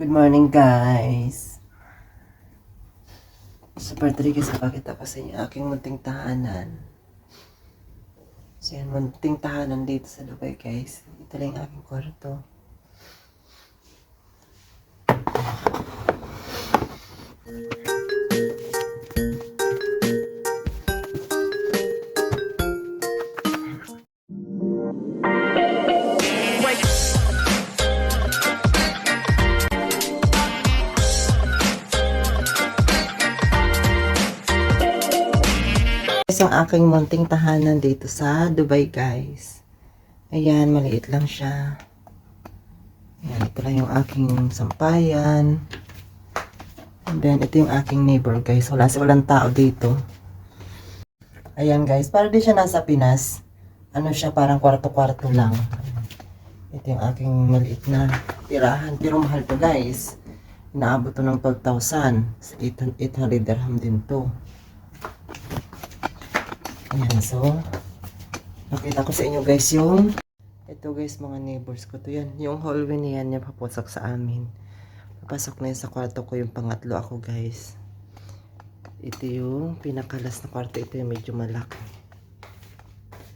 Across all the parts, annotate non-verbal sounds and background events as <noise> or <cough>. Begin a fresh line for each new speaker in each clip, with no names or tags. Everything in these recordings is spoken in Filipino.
Good morning guys. Super tricky sa pakita ko sa inyo aking munting tahanan. So yan, munting tahanan dito sa Dubai guys. Ito lang yung aking kwarto. Guys, ang aking munting tahanan dito sa Dubai guys. Ayan, maliit lang siya. Ayan, ito lang yung aking sampayan. And then, ito yung aking neighbor guys. Wala si walang tao dito. Ayan guys, para di siya nasa Pinas. Ano siya, parang kwarto-kwarto lang. Ito yung aking maliit na tirahan. Pero mahal to guys. Inaabot to ng 12,000. 800 dirham din to. Ayan, so, nakita ko sa inyo guys yung, ito guys mga neighbors ko to yan, yung hallway na yan, yung papasok sa amin. Papasok na yun sa kwarto ko yung pangatlo ako guys. Ito yung pinakalas na kwarto, ito yung medyo malaki.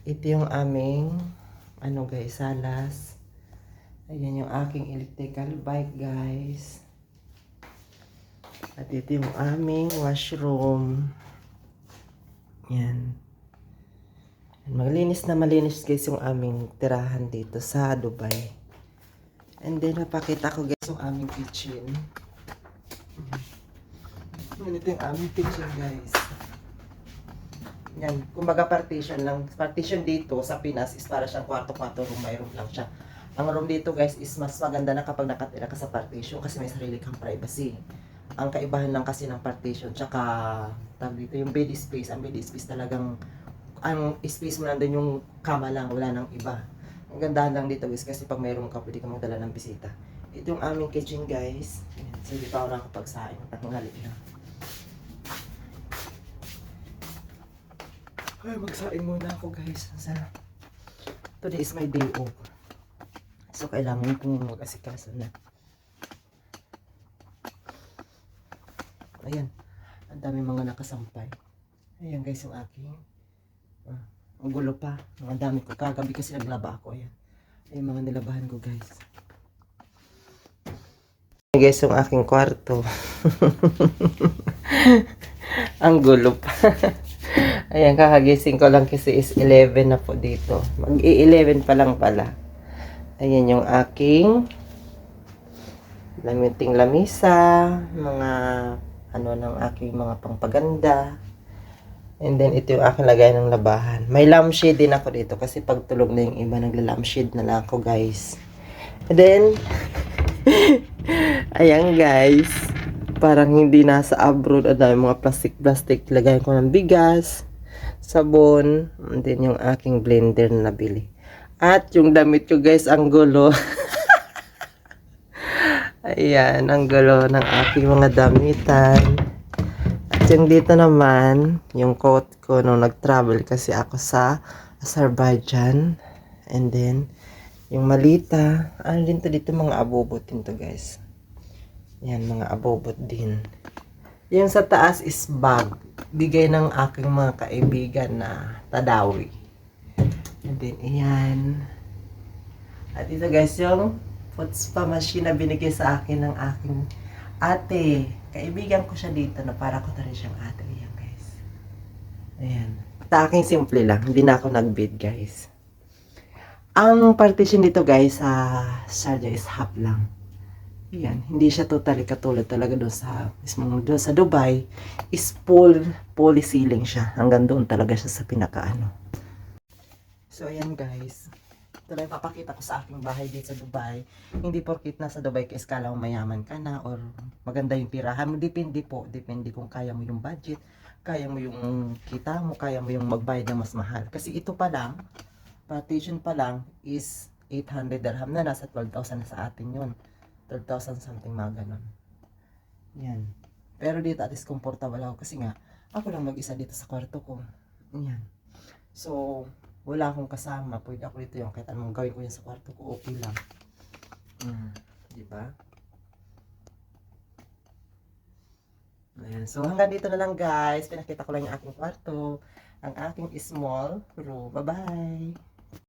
Ito yung aming, ano guys, salas. Ayan yung aking electrical bike guys. At ito yung aming washroom. Yan. Maglinis na malinis guys yung aming tirahan dito sa Dubai. And then napakita ko guys yung aming kitchen. Ganito yung aming kitchen guys. Yan, kumbaga partition lang. Partition dito sa Pinas is para siyang kwarto-kwarto room by room lang siya. Ang room dito guys is mas maganda na kapag nakatira ka sa partition kasi may sarili kang privacy. Ang kaibahan lang kasi ng partition tsaka tawag dito yung bed space. Ang bed space talagang ang space mo nandun yung kama lang, wala nang iba. Ang gandahan lang dito guys kasi pag mayroon ka pwede ka magdala ng bisita. Ito yung aming kitchen guys. So hindi pa ako nakapagsain. Tanghali na. Ay, magsain muna ako guys. Sa Today is my day off. So kailangan kong mag-asikaso na. Ayan. Ang dami mga nakasampay. Ayan guys yung aking. Ang gulo pa. Ang dami ko. Kagabi kasi naglaba ako. Ayan. Ayan mga nilabahan ko guys. Ayan guys yung aking kwarto. <laughs> ang gulo pa. <laughs> Ayan, kakagising ko lang kasi is 11 na po dito. Mag-i-11 pa lang pala. Ayan yung aking lamiting lamisa, mga ano ng aking mga pangpaganda. And then, ito yung aking lagay ng labahan. May lampshade din ako dito kasi pag tulog na yung iba, nagla-lampshade na lang ako, guys. And then, <laughs> ayan, guys. Parang hindi nasa abroad. Ang dami mga plastic-plastic. Lagay ko ng bigas, sabon, and then yung aking blender na nabili. At yung damit ko, guys, ang gulo. <laughs> Ayan, ang gulo ng aking mga damitan. At yung dito naman, yung coat ko nung nag-travel kasi ako sa Azerbaijan. And then, yung malita. Ano din to dito, mga abobot din to guys. Yan, mga abobot din. Yung sa taas is bag. Bigay ng aking mga kaibigan na tadawi. And then, ayan. At ito guys, yung puts pa machine na binigay sa akin ng aking ate. Kaibigan ko siya dito na para ko na siyang ate. Ayan guys. Ayan. Sa akin simple lang. Hindi na ako nag-bid guys. Ang partition dito guys sa Sharjah is half lang. Ayan. Hindi siya totally katulad talaga doon sa mismong doon sa Dubai is full poly ceiling siya. Hanggang doon talaga siya sa pinakaano. So ayan guys. Ito lang papakita ko sa aking bahay dito sa Dubai. Hindi porkit na sa Dubai ka iskala mayaman ka na or maganda yung tirahan. Depende po. Depende kung kaya mo yung budget, kaya mo yung kita mo, kaya mo yung magbayad ng mas mahal. Kasi ito pa lang, partition pa lang is 800 dirham na. Nasa 12,000 na sa atin yun. 12,000 something mga ganun. Yan. Pero dito at least comfortable ako kasi nga, ako lang mag-isa dito sa kwarto ko. Yan. So, wala akong kasama, pwede ako dito yung kahit anong gawin ko yan sa kwarto ko, okay lang. Mm, di ba? Ayan. So, hanggang dito na lang guys. Pinakita ko lang yung aking kwarto. Ang aking small room. Bye-bye!